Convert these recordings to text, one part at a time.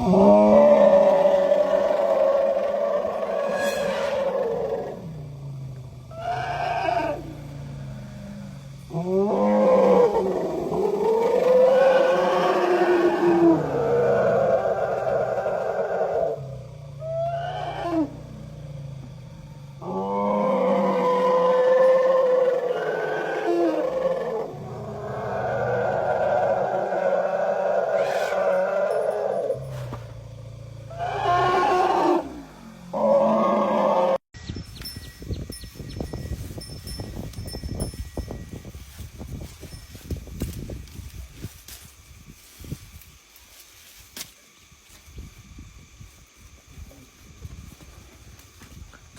Oh.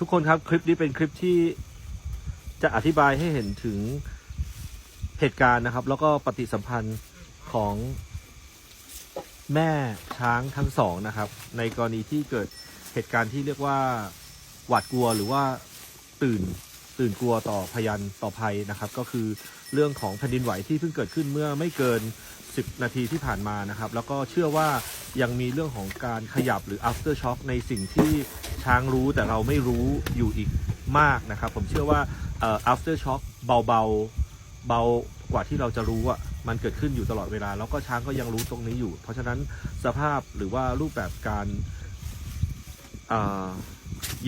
ทุกคนครับคลิปนี้เป็นคลิปที่จะอธิบายให้เห็นถึงเหตุการณ์นะครับ แล้วก็ปฏิสัมพันธ์ของแม่ช้างทั้งสองนะครับ ในกรณีที่เกิดเหตุการณ์ที่เรียกว่าหวาดกลัวหรือว่าตื่นตื่นกลัวต่อพยันต่อภัยนะครับ ก็คือเรื่องของแผ่นดินไหวที่เพิ่งเกิดขึ้นเมื่อไม่เกิน 10 นาทีที่ผ่านมานะครับ แล้วก็เชื่อว่ายังมีเรื่องของการขยับหรือ after shock ในสิ่งที่ช้างรู้แต่เราไม่รู้อยู่อีกมากนะครับ ผมเชื่อว่า after shock เบาๆเบากว่าที่เราจะรู้อะมันเกิดขึ้นอยู่ตลอดเวลา แล้วก็ช้างก็ยังรู้ตรงนี้อยู่ เพราะฉะนั้นสภาพหรือว่ารูปแบบการ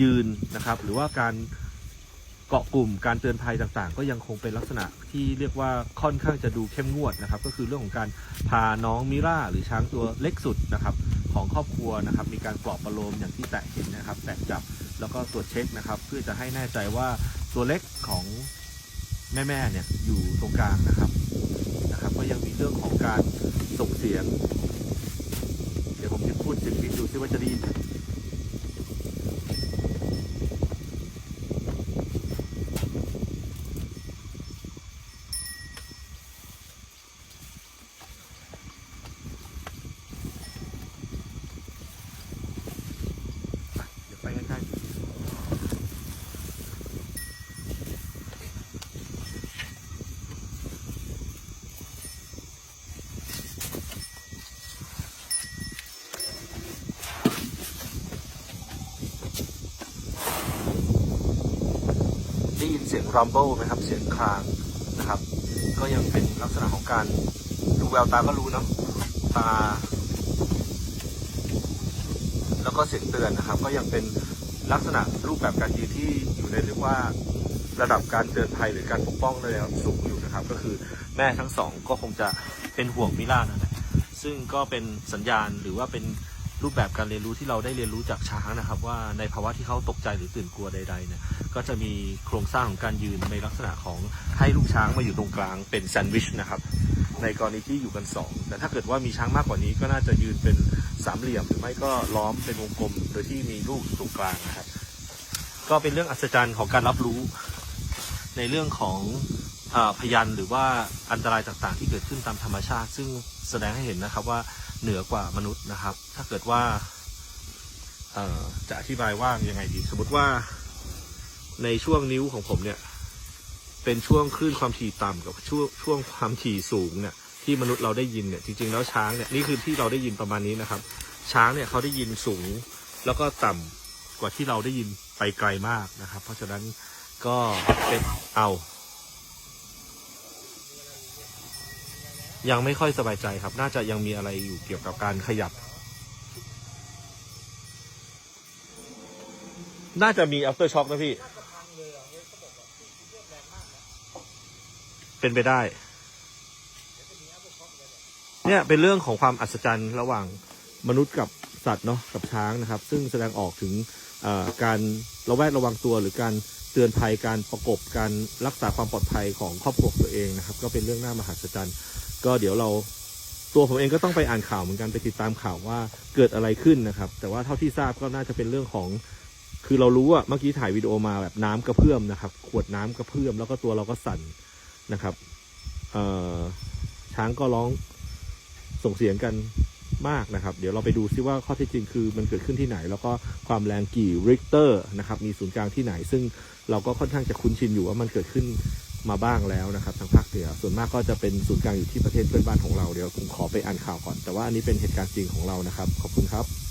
ยืนนะครับ หรือว่าการ เกาะกลุ่มการเตือนภัยต่างๆ ก็ยังคงเป็นลักษณะที่เรียกว่าค่อนข้างจะดูเข้มงวดนะครับ ก็คือเรื่องของการพาน้องมิร่าหรือช้างตัวเล็กสุดนะครับของครอบครัวนะครับมีการปลอบประโลมอย่างที่แตะเห็นนะครับแตะจับแล้วก็ตรวจเช็คนะครับเพื่อจะให้แน่ใจว่าตัวเล็กของแม่ๆเนี่ยอยู่ตรงกลางนะครับนะครับ ก็ยังมีเรื่องของการส่งเสียง เดี๋ยวผมจะพูดเสียงปิดดูซิว่าจะได้ยินไหม เดี๋ยวไปใกล้ๆได้ ยินเสียง rumble ไหมครับ เสียงคลางนะครับ ก็ยังเป็นลักษณะของการดูแววตาก็รู้เนาะตา แล้วก็เสียงเตือนนะครับ ก็ยังเป็นลักษณะรูปแบบการยืนที่อยู่ในเรียกว่าระดับการเตือนภัยหรือการปกป้องในระดับสูงอยู่นะครับ ก็คือแม่ทั้งสองก็คงจะเป็นห่วงมิล่านั่นแหละซึ่งก็เป็นสัญญาณหรือว่าเป็น รูปแบบการเรียนรู้ที่เราได้เรียนรู้จากช้างนะครับ ว่าในภาวะที่เขาตกใจหรือตื่นกลัวใดๆเนี่ยก็จะมีโครงสร้างของการยืนในลักษณะของให้ลูกช้างมาอยู่ตรงกลางเป็นแซนด์วิชนะครับในกรณีที่อยู่กันสองแต่ถ้าเกิดว่ามีช้างมากกว่านี้ก็น่าจะยืนเป็นสามเหลี่ยม หรือไม่ก็ล้อมเป็นวงกลม โดยที่มีลูกอยู่ตรงกลางนะครับก็เป็นเรื่องอัศจรรย์ของการรับรู้ ในเรื่องของอพยันหรือว่าอันตรายต่างๆ ที่เกิดขึ้นตามธรรมชาติ ซึ่งแสดงให้เห็นนะครับว่า เหนือกว่ามนุษย์นะครับ ถ้าเกิดว่าจะอธิบายว่ายังไงดี สมมติว่าในช่วงนิ้วของผมเนี่ย เป็นช่วงคลื่นความถี่ต่ำกับช่วงช่วงความถี่สูงเนี่ยที่มนุษย์เราได้ยินเนี่ยจริงๆแล้วช้างเนี่ยนี่คือที่เราได้ยินประมาณนี้นะครับ ช้างเนี่ยเขาได้ยินสูงแล้วก็ต่ำกว่าที่เราได้ยินไปไกลมากนะครับ เพราะฉะนั้นก็เป็นเอา ยังไม่ค่อยสบายใจครับ น่าจะยังมีอะไรอยู่เกี่ยวกับการขยับ น่าจะมี after shock นะพี่ เป็นไปได้ เนี่ยเป็นเรื่องของความอัศจรรย์ระหว่างมนุษย์กับสัตว์เนาะกับช้างนะครับ ซึ่งแสดงออกถึงการระแวดระวังตัวหรือการ ตือนภัยการประกบการรักษาความปลอดภัยของครอบครัวตัวเองนะครับ ก็เป็นเรื่องน่ามหัศจรรย์ก็เดี๋ยวเราตัวผมเองก็ต้องไปอ่านข่าวเหมือนกันไปติดตามข่าวว่าเกิดอะไรขึ้นนะครับ แต่ว่าเท่าที่ทราบก็น่าจะเป็นเรื่องของ คือเรารู้อะเมื่อกี้ถ่ายวิดีโอมาแบบน้ำกระเพื่อมนะครับ ขวดน้ำกระเพื่อมแล้วก็ตัวเราก็สั่นนะครับช้างก็ร้องส่งเสียงกัน มากนะครับ เดี๋ยวเราไปดูซิว่าข้อเท็จจริงคือมันเกิดขึ้นที่ไหน แล้วก็ความแรงกี่ริกเตอร์นะครับมีศูนย์กลางที่ไหน ซึ่งเราก็ค่อนข้างจะคุ้นชินอยู่ว่ามันเกิดขึ้นมาบ้างแล้วนะครับทางภาคเหนือส่วนมากก็จะเป็นศูนย์กลางอยู่ที่ประเทศเพื่อนบ้านของเราเดี๋ยวผมขอไปอ่านข่าวก่อน แต่ว่าอันนี้เป็นเหตุการณ์จริงของเรานะครับ ขอบคุณครับ